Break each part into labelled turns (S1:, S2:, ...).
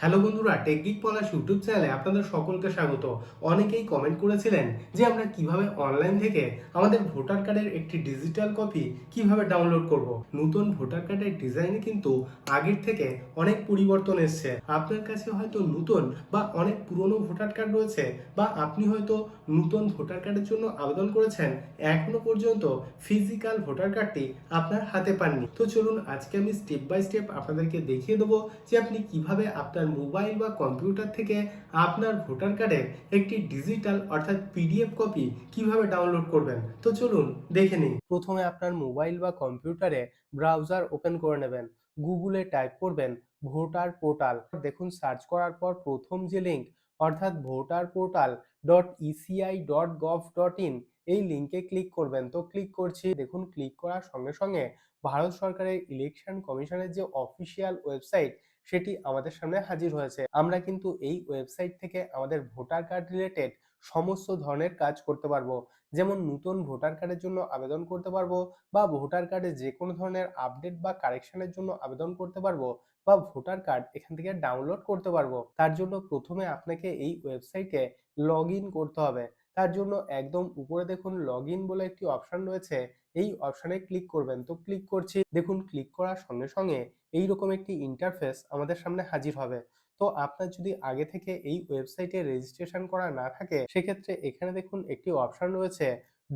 S1: Hello বন্ধুরা technique পলাশ YouTube চ্যানেলে আপনাদের সকলকে স্বাগত। অনেকেই কমেন্ট করেছিলেন যে আমরা কীভাবে অনলাইন থেকে আমাদের ভোটার কার্ডের একটি ডিজিটাল কপি কীভাবে ডাউনলোড করব। নতুন ভোটার কার্ডের ডিজাইনে কিন্তু আগের থেকে অনেক পরিবর্তন এসছে। আপনার কাছে হয়তো নতুন বা অনেক পুরনো ভোটার কার্ড রয়েছে বা আপনি হয়তো নতুন ভোটার কার্ডের জন্য আবেদন করেছেন, এখনও পর্যন্ত ফিজিক্যাল ভোটার কার্ডটি আপনার হাতে পাননি। তো চলুন আজকে আমি স্টেপ বাই স্টেপ আপনাদেরকে দেখিয়ে দেবো যে আপনি কীভাবে আপনার মোবাইল বা কম্পিউটার থেকে আপনার ভোটার কার্ডের একটি ডিজিটাল অর্থাৎ পিডিএফ কপি কীভাবে ডাউনলোড করবেন? তো চলুন দেখে নিন প্রথমে আপনার মোবাইল বা কম্পিউটারে ব্রাউজার ওপেন করে নেবেন, গুগলে টাইপ করবেন ভোটার পোর্টাল। দেখুন, সার্চ করার পর প্রথম যে লিঙ্ক, অর্থাৎ voter portal dot ECI dot gov dot in, এই লিঙ্কে ক্লিক করবেন। তো ক্লিক করছি। দেখুন, ক্লিক করার সঙ্গে সঙ্গে ভারত সরকারের ইলেকশন কমিশনের যে অফিসিয়াল ওয়েবসাইট সেটি আমাদের সামনে হাজির হয়েছে। আমরা কিন্তু এই ওয়েবসাইট থেকে আমাদের ভোটার কার্ড রিলেটেড সমস্ত ধরনের কাজ করতে পারব। যেমন নতুন ভোটার কার্ডের জন্য আবেদন করতে পারব বা ভোটার কার্ডে যে কোনো ধরনের আপডেট বা কারেকশনের জন্য আবেদন করতে পারব বা ভোটার কার্ড এখান থেকে ডাউনলোড করতে পারব। তার জন্য প্রথমে আপনাকে এই ওয়েবসাইটে লগ করতে হবে। তার জন্য একদম উপরে দেখুন লগ বলে একটি অপশন রয়েছে। এই অপশনে ক্লিক করবেন। তো ক্লিক করছি। দেখুন ক্লিক করার সঙ্গে সঙ্গে এইরকম একটি ইন্টারফেস আমাদের সামনে হাজির হবে। তো আপনার যদি আগে থেকে এই ওয়েবসাইটে রেজিস্ট্রেশন করা না থাকে, সেক্ষেত্রে এখানে দেখুন একটি অপশন রয়েছে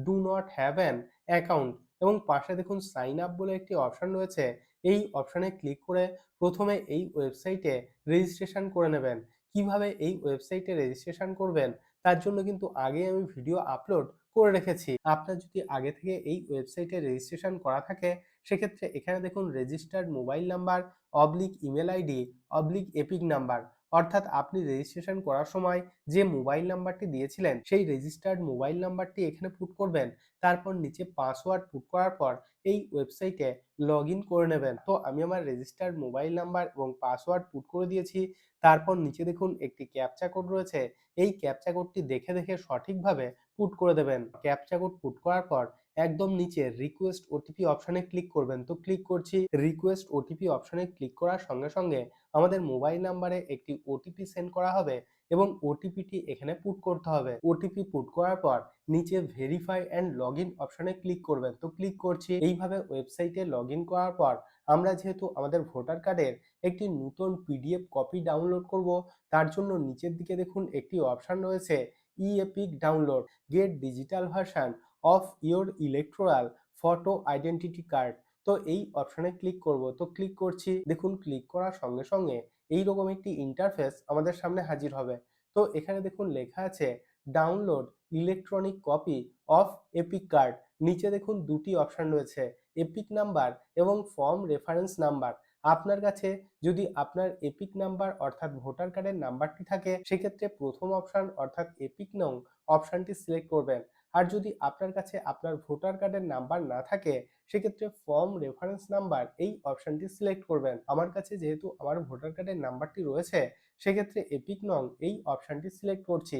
S1: do not have an account এবং পাশে দেখুন সাইন আপ বলে একটি অপশন রয়েছে। এই অপশনে ক্লিক করে প্রথমে এই ওয়েবসাইটে রেজিস্ট্রেশন করে নেবেন। কীভাবে এই ওয়েবসাইটে রেজিস্ট্রেশন করবেন, তার জন্য কিন্তু আগে আমি ভিডিও আপলোড করে রেখেছি। আপনার যদি আগে থেকে এই ওয়েবসাইটে রেজিস্ট্রেশন করা থাকে, সেক্ষেত্রে এখানে দেখুন registered mobile number, oblique email ID, oblique EPIC number. অর্থাৎ আপনি রেজিস্ট্রেশন করার সময় যে মোবাইল নাম্বারটি দিয়েছিলেন, সেই রেজিস্টার্ড মোবাইল নাম্বারটি এখানে পুট করবেন। তারপর নিচে পাসওয়ার্ড পুট করার পর এই ওয়েবসাইটে লগ করে নেবেন। তো আমি আমার রেজিস্টার্ড মোবাইল নাম্বার এবং পাসওয়ার্ড পুট করে দিয়েছি। তারপর নিচে দেখুন একটি ক্যাপচা কোড রয়েছে। এই ক্যাপচা কোডটি দেখে দেখে সঠিকভাবে পুট করে দেবেন। ক্যাপচা কোড পুট করার পর একদম নিচে রিকোয়েস্ট ওটিপি অপশানে ক্লিক করবেন। তো ক্লিক করছি রিকোয়েস্ট ওটিপি অপশানে ক্লিক করার সঙ্গে সঙ্গে আমাদের মোবাইল নাম্বারে একটি ওটিপি সেন্ড করা হবে এবং ওটিপিটি এখানে পুট করতে হবে। ওটিপি পুট করার পর নিচে ভেরিফাই অ্যান্ড লগ ইন অপশানে ক্লিক করবেন। তো ক্লিক করছি, এইভাবে ওয়েবসাইটে লগ ইন করার পর আমরা যেহেতু আমাদের ভোটার কার্ডের একটি নতুন পিডিএফ কপি ডাউনলোড করব, তার জন্য নিচের দিকে দেখুন একটি অপশান রয়েছে E EPIC download get digital version of your electoral photo identity card তো এই অপশানে ক্লিক করব। তো ক্লিক করছি। দেখুন ক্লিক করার সঙ্গে সঙ্গে এই রকম একটি ইন্টারফেস আমাদের সামনে হাজির হবে। তো এখানে দেখুন, লেখা আছে download electronic copy of EPIC card নিচে দেখুন, দুটি অপশান রয়েছে এপিক নাম্বার এবং ফর্ম রেফারেন্স নাম্বার আপনার কাছে যদি আপনার এপিক নাম্বার অর্থাৎ ভোটার কার্ডের নাম্বারটি থাকে, সেক্ষেত্রে প্রথম অপশান অর্থাৎ এপিক নং অপশানটি সিলেক্ট করবেন। আর যদি আপনার কাছে আপনার ভোটার কার্ডের নাম্বার না থাকে, সেক্ষেত্রে ফর্ম রেফারেন্স নাম্বার এই অপশনটি সিলেক্ট করবেন। আমার কাছে যেহেতু আমার ভোটার কার্ডের নাম্বারটি রয়েছে, সেক্ষেত্রে এপিক নং এই অপশানটি সিলেক্ট করছি।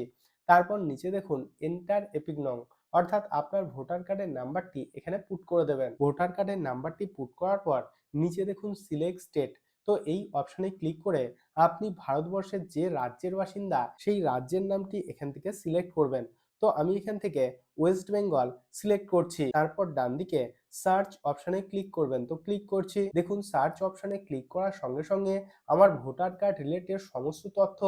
S1: তারপর নিচে দেখুন এন্টার এপিক নং অর্থাৎ আপনার ভোটার কার্ডের নাম্বারটি এখানে পুট করে দেবেন। ভোটার কার্ডের নাম্বারটি পুট করার পর নিচে দেখুন সিলেক্ট স্টেট তো এই অপশানে ক্লিক করে আপনি ভারতবর্ষের যে রাজ্যের বাসিন্দা, সেই রাজ্যের নামটি এখান থেকে সিলেক্ট করবেন। তো আমি এখান থেকে ওয়েস্ট বেঙ্গল সিলেক্ট করছি। তারপর ডান দিকে সার্চ অপশানে ক্লিক করবেন। তো ক্লিক করছি। দেখুন সার্চ অপশানে ক্লিক করার সঙ্গে সঙ্গে আমার ভোটার কার্ড রিলেটেড সমস্ত তথ্য,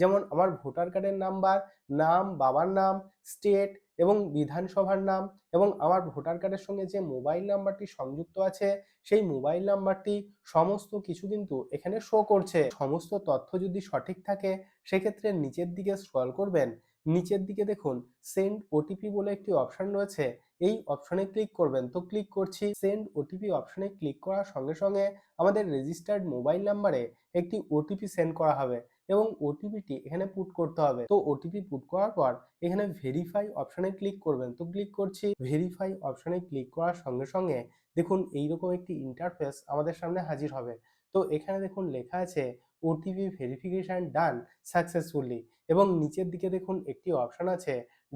S1: যেমন আমার ভোটার কার্ডের নাম্বার নাম, বাবার নাম স্টেট এবং বিধানসভার নাম এবং আমার ভোটার কার্ডের সঙ্গে যে মোবাইল নাম্বারটি সংযুক্ত আছে, সেই মোবাইল নাম্বারটি সমস্ত কিছু কিন্তু এখানে শো করছে। সমস্ত তথ্য যদি সঠিক থাকে, সেক্ষেত্রে নিচের দিকে স্ক্রল করবেন। নিচের দিকে দেখুন সেন্ড ওটিপি বলে একটি অপশন রয়েছে। এই অপশনে ক্লিক করবেন, তো ক্লিক করছি সেন্ড ওটিপি অপশনে ক্লিক করার সঙ্গে সঙ্গে আমাদের রেজিস্টার্ড মোবাইল নাম্বারে একটি ওটিপি সেন্ড করা হবে এবং ওটিপিটি এখানে পুট করতে হবে। তো ওটিপি পুট করার পর এখানে ভেরিফাই অপশনে ক্লিক করবেন, তো ক্লিক করছি ভেরিফাই অপশনে ক্লিক করার সঙ্গে সঙ্গে দেখুন এইরকম একটি ইন্টারফেস আমাদের সামনে হাজির হবে। তো এখানে দেখুন লেখা আছে ওটিপি ভেরিফিকেশন ডান সাকসেসফুলি এবং নিচের দিকে দেখুন একটি অপশান আছে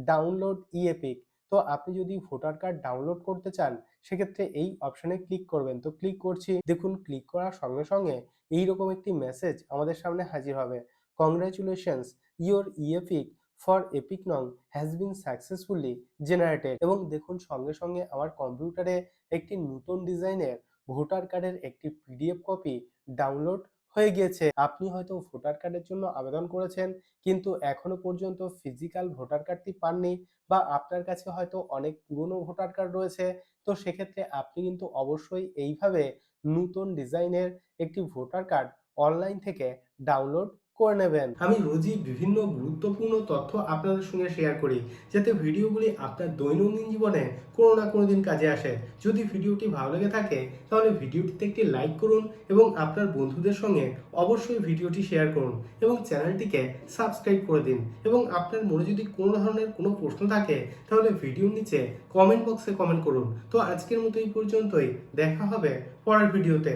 S1: ডাউনলোড ইএপিক তো আপনি যদি ভোটার কার্ড ডাউনলোড করতে চান, সেক্ষেত্রে এই অপশানে ক্লিক করবেন। তো ক্লিক করছি, দেখুন ক্লিক করার সঙ্গে সঙ্গে এইরকম একটি মেসেজ আমাদের সামনে হাজির হবে। Congratulations your E EPIC for EPIC নং হ্যাজ বিন সাকসেসফুলি জেনারেটেড এবং দেখুন সঙ্গে সঙ্গে আমার কম্পিউটারে একটি নতুন ডিজাইনের ভোটার কার্ডের একটি পিডিএফ কপি ডাউনলোড হয়ে গিয়েছে। আপনি হয়তো ভোটার কার্ডের জন্য আবেদন করেছেন, কিন্তু এখনও পর্যন্ত ফিজিক্যাল ভোটার কার্ডটি পাননি বা আপনার কাছে হয়তো অনেক পুরনো ভোটার কার্ড রয়েছে। তো সেক্ষেত্রে আপনি কিন্তু অবশ্যই এইভাবে নতুন ডিজাইনের একটি ভোটার কার্ড অনলাইন থেকে ডাউনলোড করে নেবেন। আমি রোজই বিভিন্ন গুরুত্বপূর্ণ তথ্য আপনাদের সঙ্গে শেয়ার করি যাতে ভিডিওগুলি আপনার দৈনন্দিন জীবনে কোনো না কোনো দিন কাজে আসে। যদি ভিডিওটি ভালো লেগে থাকে তাহলে ভিডিওটিতে একটি লাইক করুন এবং আপনার বন্ধুদের সঙ্গে অবশ্যই ভিডিওটি শেয়ার করুন এবং চ্যানেলটিকে সাবস্ক্রাইব করে দিন এবং আপনার মনে যদি কোনো ধরনের কোনো প্রশ্ন থাকে তাহলে ভিডিওর নিচে কমেন্ট বক্সে কমেন্ট করুন। তো আজকের মতো এই পর্যন্তই দেখা হবে পরের ভিডিওতে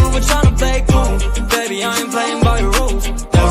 S2: move, we're tryna play cool Baby, I ain't playing by your rules.